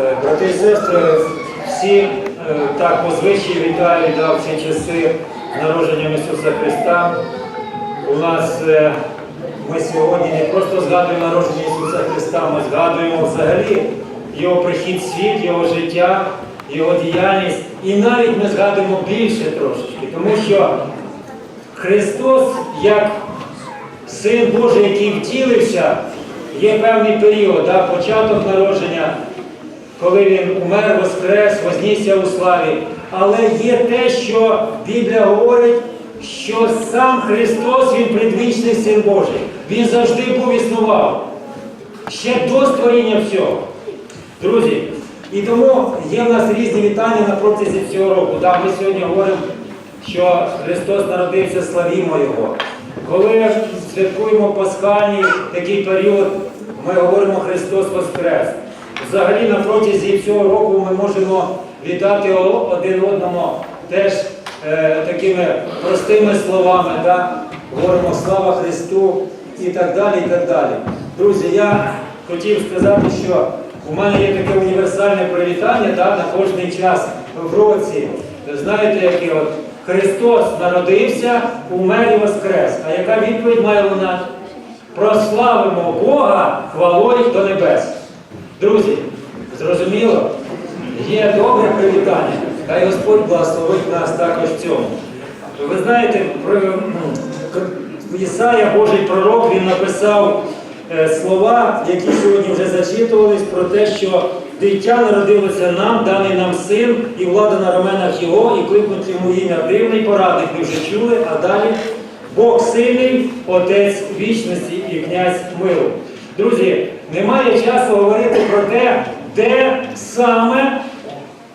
Е, Брати і сестри, всі е, так по звичаї вітаю да, в ці часи з народженням Ісуса Христа. У нас е, ми сьогодні не просто згадуємо народження Ісуса Христа, ми згадуємо взагалі Його прихід в світ, Його життя, Його діяльність. І навіть ми згадуємо більше трошечки, тому що Христос, як Син Божий, який втілився, є певний період, да, початок народження, коли він умер, воскрес, вознісся у славі. Але є те, що Біблія говорить, що сам Христос, Він предвічний Син Божий. Він завжди був існував. Ще до створіння всього. Друзі, і тому є в нас різні вітання на протязі цього року. Да, ми сьогодні говоримо, що Христос народився, славімо Його. Коли святкуємо пасхальний такий період, ми говоримо Христос Воскрес. Взагалі на протязі цього року ми можемо вітати один одному теж е, такими простими словами. Да? Говоримо слава Христу і так далі. і так далі. Друзі, я хотів сказати, що у мене є таке універсальне привітання да, на кожний час в році. Знаєте, яке от Христос народився, умер і воскрес. А яка відповідь має лунати? Прославимо Бога хвалою до небес. Друзі, зрозуміло? Є добре привітання. Хай Господь благословить нас також в цьому. Ви знаєте, к- Ісая, Божий пророк, він написав е, слова, які сьогодні вже зачитувались, про те, що дитя народилося нам, даний нам син, і влада на раменах його, і кликнуть йому ім'я дивний порадник, ви вже чули, а далі Бог сильний, Отець вічності і князь миру. Друзі, немає часу говорити про те, де саме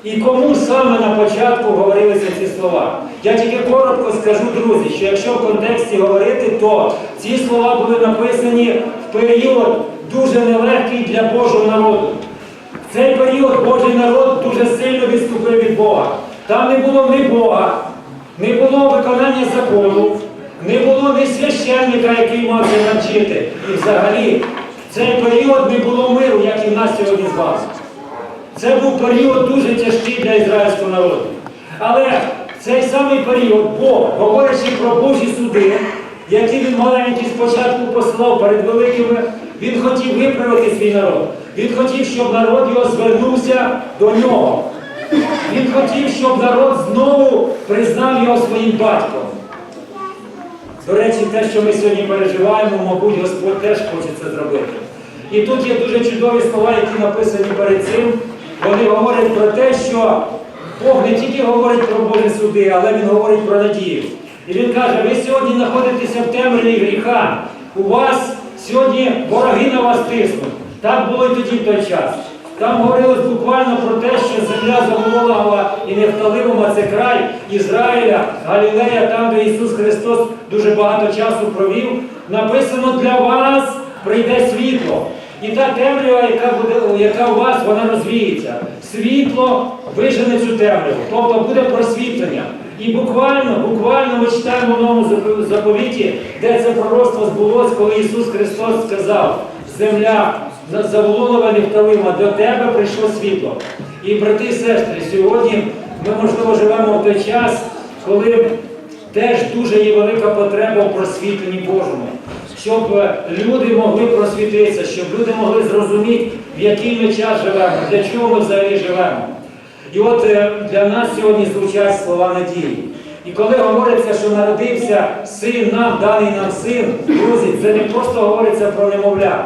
і кому саме на початку говорилися ці слова? Я тільки коротко скажу, друзі, що якщо в контексті говорити, то ці слова були написані в період дуже нелегкий для Божого народу. В цей період Божий народ дуже сильно відступив від Бога. Там не було ні Бога, не було виконання закону, не було ні священника, який мав це навчити. І взагалі цей період не було миру, як і в нас сьогодні з вами. Це був період дуже тяжкий для ізраїльського народу. Але цей самий період Бог, говорячи про Божі суди, які він маленький спочатку посилав перед великими, він хотів виправити свій народ. Він хотів, щоб народ його звернувся до нього. Він хотів, щоб народ знову признав його своїм батьком. До речі, те, що ми сьогодні переживаємо, мабуть, Господь теж хоче це зробити. І тут є дуже чудові слова, які написані перед цим. Вони говорять про те, що Бог не тільки говорить про Божі суди, але Він говорить про надію. І Він каже, ви сьогодні знаходитеся в темряві гріха. У вас сьогодні вороги на вас тиснуть. Так було і тоді в той час. Там говорилось буквально про те, що земля Заволова і Нефталимова – це край Ізраїля, Галілея, там, де Ісус Христос дуже багато часу провів. Написано для вас прийде світло. І та темрява, яка буде, яка у вас, вона розвіється. Світло вижене цю темряву, тобто буде просвітлення. І буквально, буквально ми читаємо в новому заповіті, де це пророцтво збулось, коли Ісус Христос сказав, земля за- заволова Нефталима, до тебе прийшло світло. І брати і сестри, сьогодні ми, можливо, живемо в той час, коли теж дуже є велика потреба в просвітленні Божому. Щоб е, люди могли просвітитися, щоб люди могли зрозуміти, в який ми час живемо, для чого ми взагалі живемо. І от е, для нас сьогодні звучать слова надії. І коли говориться, що народився син нам, даний нам син, друзі, це не просто говориться про немовля.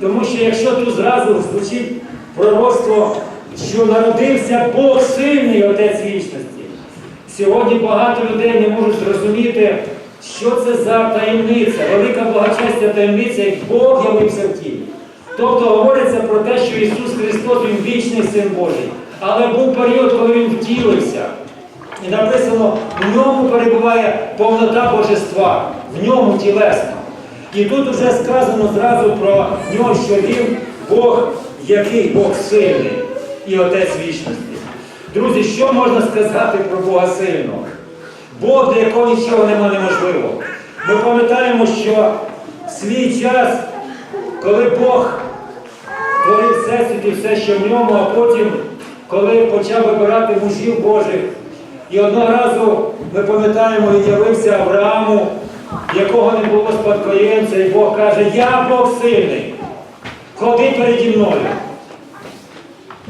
Тому що якщо тут зразу звучить пророцтво, що народився Бог сильний Отець вічності, сьогодні багато людей не можуть зрозуміти, що це за таємниця, велика благочестя таємниця, як Бог явився в тілі. Тобто говориться про те, що Ісус Христос Він вічний Син Божий. Але був період, коли Він втілився. І написано, в ньому перебуває повнота божества, в ньому тілесно. І тут вже сказано зразу про нього, що він Бог, який Бог сильний і Отець вічності. Друзі, що можна сказати про Бога сильного? Бог, для якого нічого нема неможливого. Ми пам'ятаємо, що в свій час, коли Бог творив всесвіт і все, що в ньому, а потім, коли почав вибирати мужів Божих, і одного разу, ми пам'ятаємо, він явився Аврааму, якого не було спадкоємця, і Бог каже, я Бог сильний, ходи переді мною.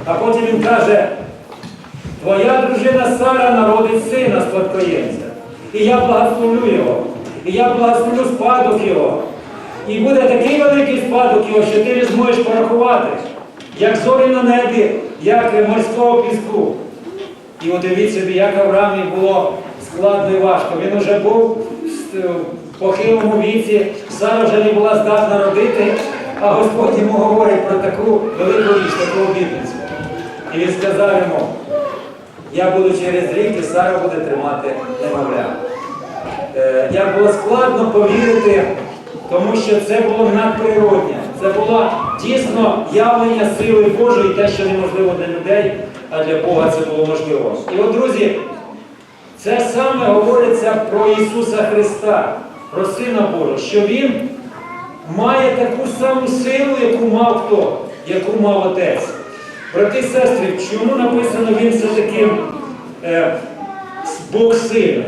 А потім він каже, твоя дружина Сара народить сина спадкоємця. І я благословлю його, і я благословлю спадок його. І буде такий великий спадок його, що ти не зможеш порахувати, як зорі на небі, як морського піску. І от уявіть собі, як Авраамі було складно і важко. Він вже був в похилому віці, Сара вже не була здатна родити, а Господь йому говорить про таку велику річ, таку обітницю. І він сказав йому, я буду через рік, і Сара буде тримати немовля. Е, Як було складно повірити, тому що це було надприродне. Це було дійсно явлення сили Божої, те, що неможливо для людей, а для Бога це було можливо. І от, друзі, це саме говориться про Ісуса Христа, про Сина Божого, що Він має таку саму силу, яку мав хто, яку мав Отець. Брати і сестри, чому написано він все-таки е, Бог сильний?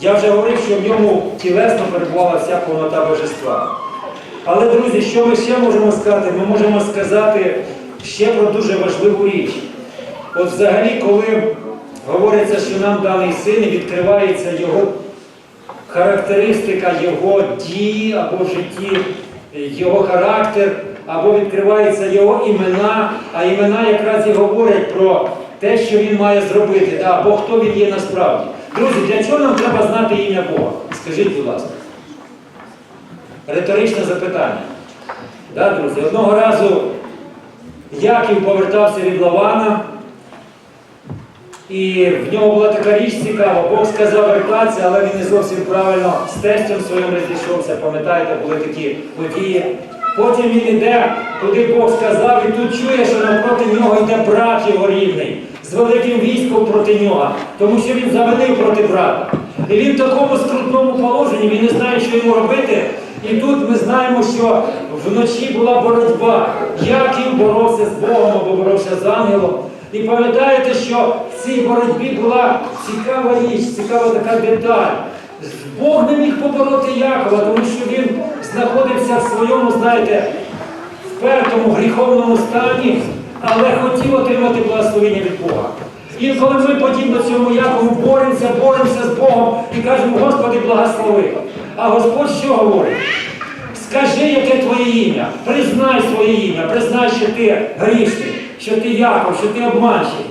Я вже говорив, що в ньому тілесно перебувала вся повнота божества. Але, друзі, що ми ще можемо сказати? Ми можемо сказати ще про дуже важливу річ. От взагалі, коли говориться, що нам даний син, відкривається його характеристика, його дії або в житті, його характер, або відкриваються його імена, а імена якраз і говорять про те, що він має зробити, або хто він є насправді. Друзі, для чого нам треба знати ім'я Бога? Скажіть, будь ласка. Риторичне запитання. Да, друзі? Одного разу Яків повертався від Лавана, і в нього була така річ цікава. Бог сказав вертатися, але він не зовсім правильно з тестем своїм розійшовся. Пам'ятаєте, були такі події. Потім він йде, куди Бог сказав, і тут чує, що навпроти нього йде брат його рідний, з великим військом проти нього, тому що він завинив проти брата. І він в такому скрутному положенні, він не знає, що йому робити. І тут ми знаємо, що вночі була боротьба. Яків боровся з Богом або боровся з ангелом. І пам'ятаєте, що в цій боротьбі була цікава річ, цікава така деталь. Бог не міг побороти Якова, тому що він знаходився в своєму, знаєте, впертому гріховному стані, але хотів отримати благословення від Бога. І коли ми подібно цьому Якову боремося, боремося з Богом і кажемо, Господи, благослови. А Господь що говорить? Скажи, яке твоє ім'я, признай своє ім'я, признай, що ти грішний, що ти Яков, що ти обманщик.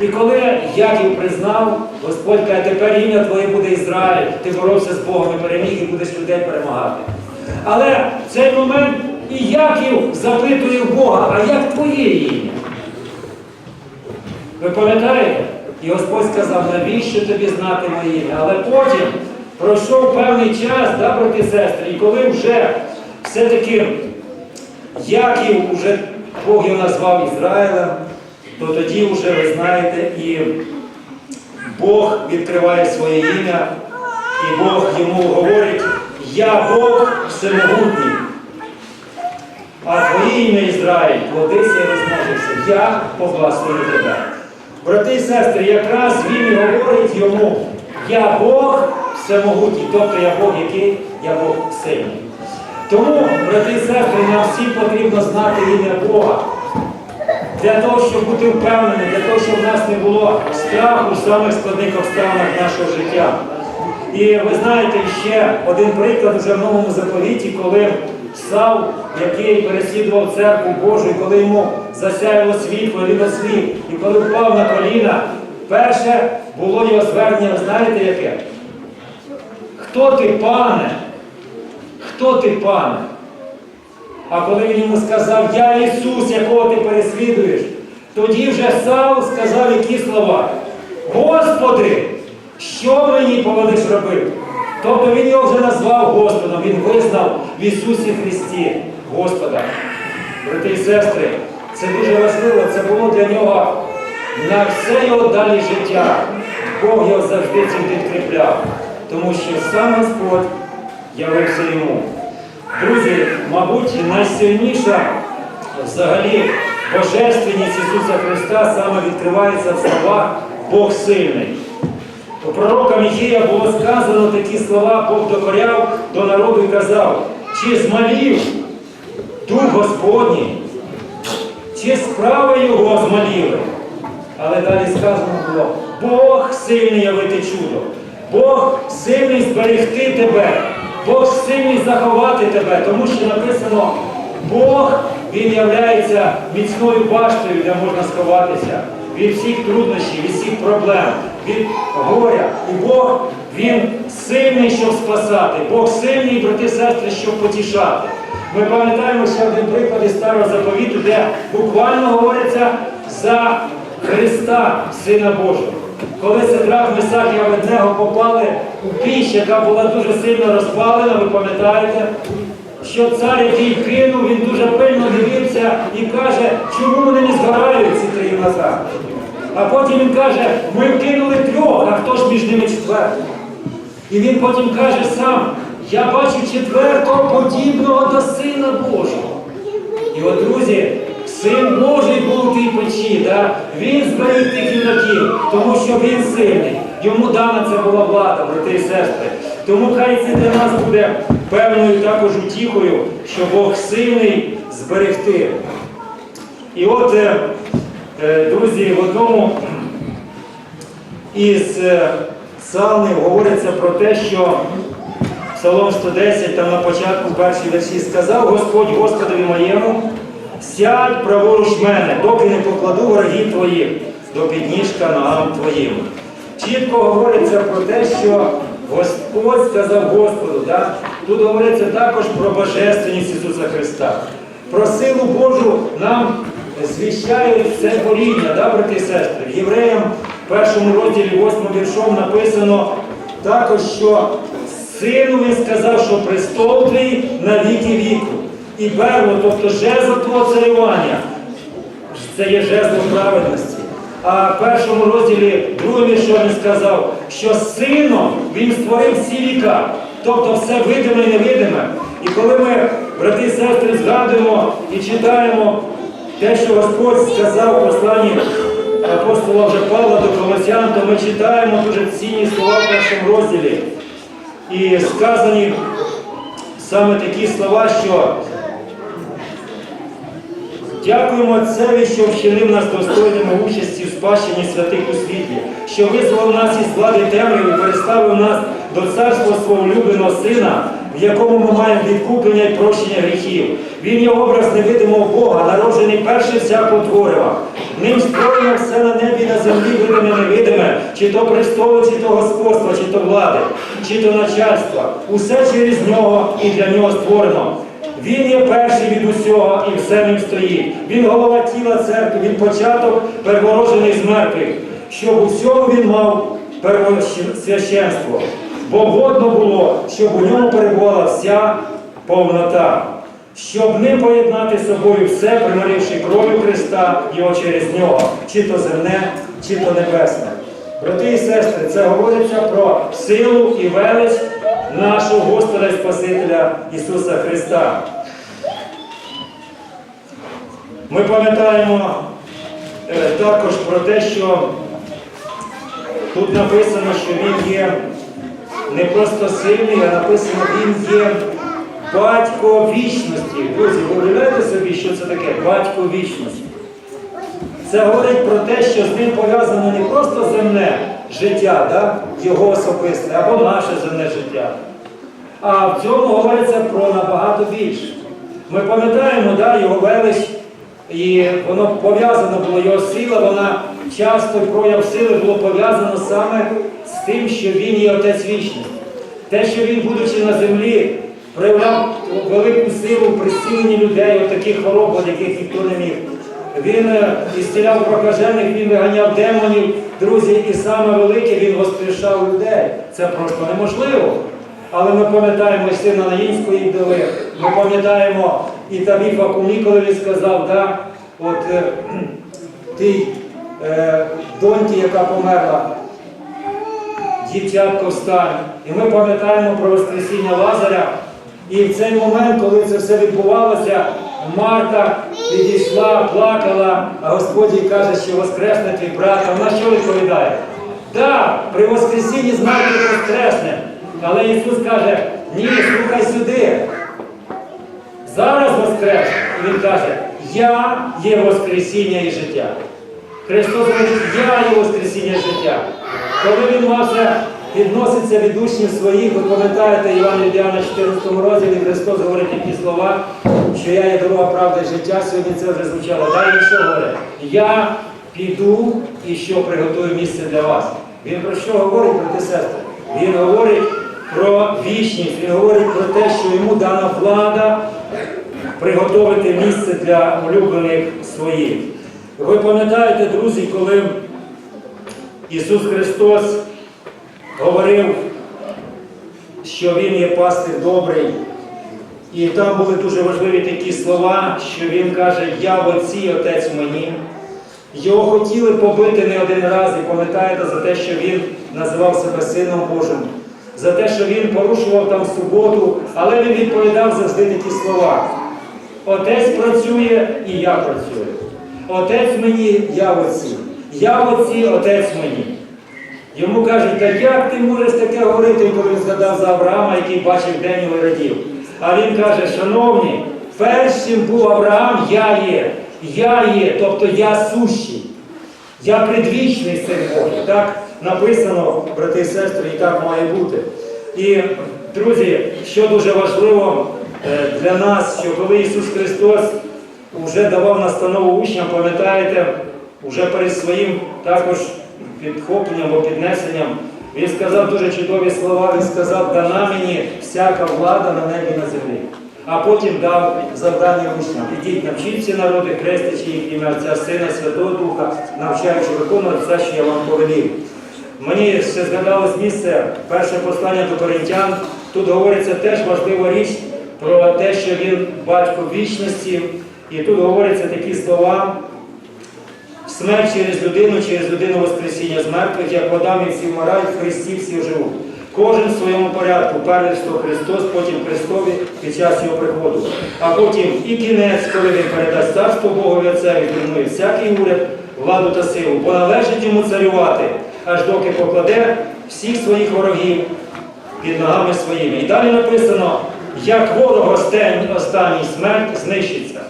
І коли Яків признав, Господь каже, тепер ім'я твоє буде Ізраїль, ти боровся з Богом і переміг і будеш людей перемагати. Але в цей момент і Яків запитує в Бога, а як твоє ім'я? Ви пам'ятаєте? І Господь сказав, навіщо тобі знати моє ім'я? Але потім пройшов певний час, да, брати сестри, і коли вже все-таки Яків уже Бог його назвав Ізраїлем, то тоді вже ви знаєте, і Бог відкриває своє ім'я, і Бог йому говорить, я Бог всемогутній. А твоє ім'я Ізраїль, плодися і розмножився. Я поблагословлю тебе. Брати і сестри, якраз він і говорить йому, я Бог всемогутній, тобто я Бог який, я Бог сильний. Тому, брати і сестри, нам всім потрібно знати ім'я Бога. Для того, щоб бути впевненим, для того, щоб в нас не було страху в самих складних обставинах нашого життя. І ви знаєте ще один приклад вже в новому заповіті, коли Сав, який переслідував церкву Божу, і коли йому засяяло світло, він осліп, і коли впав на коліна, перше було його звернення, знаєте яке? Хто ти, пане? Хто ти, пане? А коли він йому сказав, я Ісус, якого ти переслідуєш, тоді вже Саул сказав які слова? Господи, що мені поводиш робити? Тобто він його вже назвав Господом, він визнав в Ісусі Христі Господа. Брати і сестри, це дуже важливо, це було для нього на все його далі життя. Бог його завжди цим підкріпляв, тому що сам Господь явився йому. Друзі, мабуть, найсильніша взагалі божественність Ісуса Христа саме відкривається в словах Бог сильний. У пророка Міхія було сказано такі слова, Бог докоряв до народу і казав, чи змалів дух Господній, чи справи його змаліли. Але далі сказано було, Бог сильний явити чудо, Бог сильний зберегти тебе, Бог сильний заховати тебе, тому що написано, Бог, Він являється міцною баштою, де можна сховатися від всіх труднощів, від всіх проблем, від горя. І Бог, Він сильний, щоб спасати, Бог сильний, брати сестри, щоб потішати. Ми пам'ятаємо ще один приклад із старого заповіту, де буквально говориться за Христа, Сина Божого. Коли Сидрах, Месах і Аведнего попали у піч, яка була дуже сильно розпалена, ви пам'ятаєте, що цар, який кинув, він дуже пильно дивився і каже, чому вони не згорають ці три юнака. А потім він каже, ми вкинули трьох, а хто ж між ними четвертий? І він потім каже сам, я бачу четвертого подібного до Сина Божого. І от, друзі, син Божий був у тій печі, да? він зберіг тих юнаків, тому що він сильний. Йому дана це була влада, брати і сестри. Тому хай це для нас буде певною також утіхою, що Бог сильний зберегти. І от, е, е, друзі, в одному із е, псалмів говориться про те, що Псалом 110, там на початку першій версі сказав Господь Господові моєму, сядь праворуч мене, доки не покладу ворогів твоїх до підніжка ногам твоїм. Чітко говориться про те, що Господь сказав Господу. Да? Тут говориться також про божественність Ісуса Христа. Про силу Божу нам звіщають все коріння, да, брати і сестри. Євреям в першому розділі 8 віршом написано також, що сину він сказав, що престол твій на віки віку. І берло, тобто жезл твого царювання, це є жезлом праведності. А в першому розділі другим віршом він сказав, що сином він створив всі віка, тобто все видиме і невидиме. І коли ми, брати і сестри, згадуємо і читаємо те, що Господь сказав у посланні апостола вже Павла до Колосян, то ми читаємо дуже цінні слова в першому розділі. І сказані саме такі слова, що Дякуємо Отцеві, що вчинив нас достойними участі в спадщині святих у світлі, що визволив нас із влади темряви і переставив нас до царства свого улюбленого Сина, в якому ми маємо відкуплення і прощення гріхів. Він є образ невидимого Бога, народжений перший всякого творива. Ним створено все на небі і на землі, видиме невидиме, чи то престоли, чи то господства, чи то влади, чи то начальства. Усе через нього і для нього створено. Він є перший від усього і все ним стоїть. Він голова тіла церкви, він початок первороджений з мертвих, щоб у всьому він мав первосвященство. Бо годно було, щоб у ньому перебувала вся повнота, щоб ним поєднати з собою все, примиривши кров'ю Христа його через нього, чи то земне, чи то небесне. Брати і сестри, це говориться про силу і велич нашого Господа і Спасителя Ісуса Христа. Ми пам'ятаємо е, також про те, що тут написано, що Він є не просто сильний, а написано, Він є батько вічності. Друзі, ви уявляєте собі, що це таке батько вічності? Це говорить про те, що з ним пов'язано не просто земне життя, да? його особисте, або наше земне життя. А в цьому говориться про набагато більше. Ми пам'ятаємо да, його велич, і воно пов'язано було, його сила, вона часто прояв сили було пов'язано саме з тим, що він є Отець вічний. Те, що він, будучи на землі, проявляв велику силу присіленні людей, от таких хвороб, от яких ніхто не міг. Він е, ісціляв прокажених, він виганяв демонів, друзі, і саме велике він воскрешав людей. Це просто неможливо. Але ми пам'ятаємо сина Наїнської вдови, ми пам'ятаємо і Табіфа Кумі, коли він сказав, да, от е, тій е, доньці, яка померла, дівчатко встань. І ми пам'ятаємо про Воскресіння Лазаря. І в цей момент, коли це все відбувалося, Марта підійшла, плакала, а Господь їй каже, що воскресне твій брат. А вона що відповідає? Так, при Воскресінні знаєте воскресне. Але Ісус каже, ні, слухай сюди. Зараз воскрес. І Він каже, я є Воскресіння і життя. Христос говорить, я є Воскресіння і життя. Коли Він власне відноситься від учнів своїх, ви пам'ятаєте Івана від 14 розділі, Христос говорить такі слова, що я є дорога, правда і життя. Сьогодні це вже звучало. Далі що говорить? Я піду і що приготую місце для вас. Він про що говорить, брати сестри? Він говорить про вічність, він говорить про те, що йому дана влада приготовити місце для улюблених своїх. Ви пам'ятаєте, друзі, коли Ісус Христос говорив, що Він є пастир добрий, і там були дуже важливі такі слова, що Він каже, я в Отці, Отець в мені. Його хотіли побити не один раз, і пам'ятаєте за те, що він називав себе Сином Божим, за те, що він порушував там суботу, але він відповідав завжди такі слова. Отець працює і я працюю. Отець мені, я в отці. Я в отці, отець мені. Йому кажуть, та як ти можеш таке говорити, коли він згадав за Авраама, який бачив день і радів. А він каже, шановні, першим був Авраам, я є. Я є, тобто я сущий. Я предвічний син Божий. Так написано, брати і сестри, і так має бути. І, друзі, що дуже важливо е, для нас, що коли Ісус Христос вже давав настанову учням, пам'ятаєте, вже перед своїм також підхопленням або піднесенням, Він сказав дуже чудові слова, Він сказав, дана мені всяка влада на небі на землі. А потім дав завдання учням. Ідіть, навчіть всі народи, хрестячи їх ім'я Отця, Сина, Святого Духа, навчаючи виконувати все, що я вам повелів. Мені ще згадалось місце, перше послання до коринтян. Тут говориться теж важлива річ про те, що він батько вічності. І тут говоряться такі слова. Смерть через людину, через людину Воскресіння з мертвих, як в Адамі всі вмирають, в Христі всі живуть. Кожен в своєму порядку, перший Христос, потім Христові під час його приходу. А потім і кінець, коли він передасть царство Богові Отцеві, зруйнує всякий уряд, владу та силу, бо належить йому царювати, аж доки покладе всіх своїх ворогів під ногами своїми. І далі написано, як ворог останній смерть знищиться.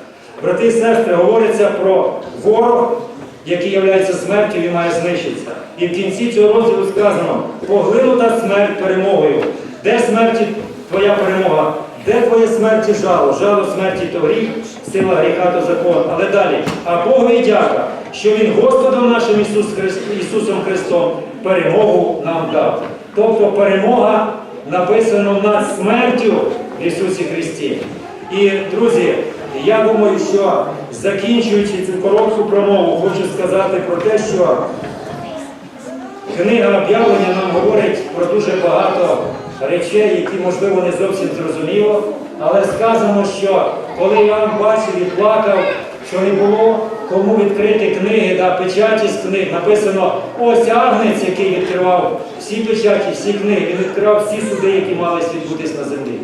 Брати і сестри, говориться про ворог, який є смертю і має знищитися. І в кінці цього розділу сказано, поглинута смерть перемогою. Де смерті твоя перемога? Де твоє смерті жало? Жало смерті то гріх, сила гріха то закон. Але далі, а Богу і дяка, що Він Господом нашим Ісус Христ- Ісусом Христом перемогу нам дав. Тобто перемога написано над смертю в Ісусі Христі. І, друзі, я думаю, що закінчуючи цю коротку промову, хочу сказати про те, що книга об'явлення нам говорить про дуже багато речей, які, можливо, не зовсім зрозуміло. Але сказано, що коли Іоанн бачив і плакав, що не було кому відкрити книги, да, печаті з книг, написано ось агнець, який відкривав всі печаті, всі книги, він відкривав всі суди, які мали відбутись на землі.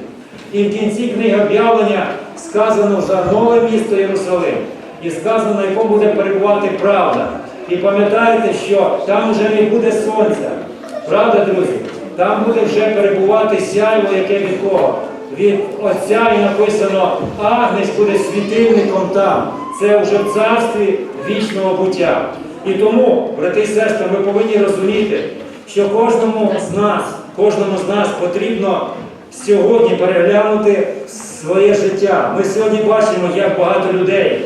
І в кінці книги об'явлення сказано за нове місто Єрусалим. І сказано, на якому буде перебувати правда. І пам'ятаєте, що там вже не буде сонця. Правда, друзі? Там буде вже перебувати сяйво, яке від кого? Від Отця і написано, Агнець буде світильником там. Це вже в царстві вічного буття. І тому, брати і сестри, ми повинні розуміти, що кожному з нас, кожному з нас потрібно сьогодні переглянути своє життя. Ми сьогодні бачимо, як багато людей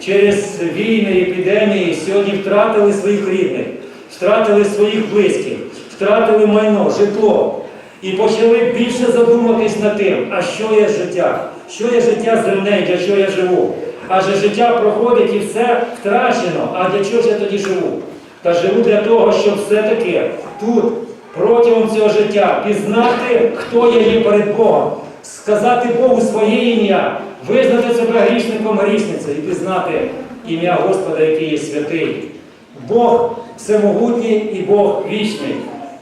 через війни, епідемії сьогодні втратили своїх рідних, втратили своїх близьких, втратили майно, житло. І почали більше задуматись над тим, а що є життя? Що є життя земне, для чого я живу? Адже життя проходить і все втрачено. А для чого ж я тоді живу? Та живу для того, щоб все-таки тут, протягом цього життя, пізнати, хто я є перед Богом, сказати Богу своє ім'я, визнати себе грішником грішницею і пізнати ім'я Господа, який є святий. Бог всемогутній і Бог вічний.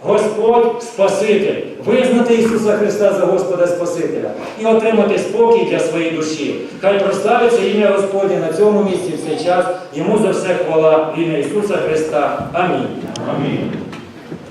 Господь Спаситель, визнати Ісуса Христа за Господа Спасителя і отримати спокій для своєї душі. Хай прославиться ім'я Господнє на цьому місці в цей час. Йому за все хвала в ім'я Ісуса Христа. Амінь. Амінь.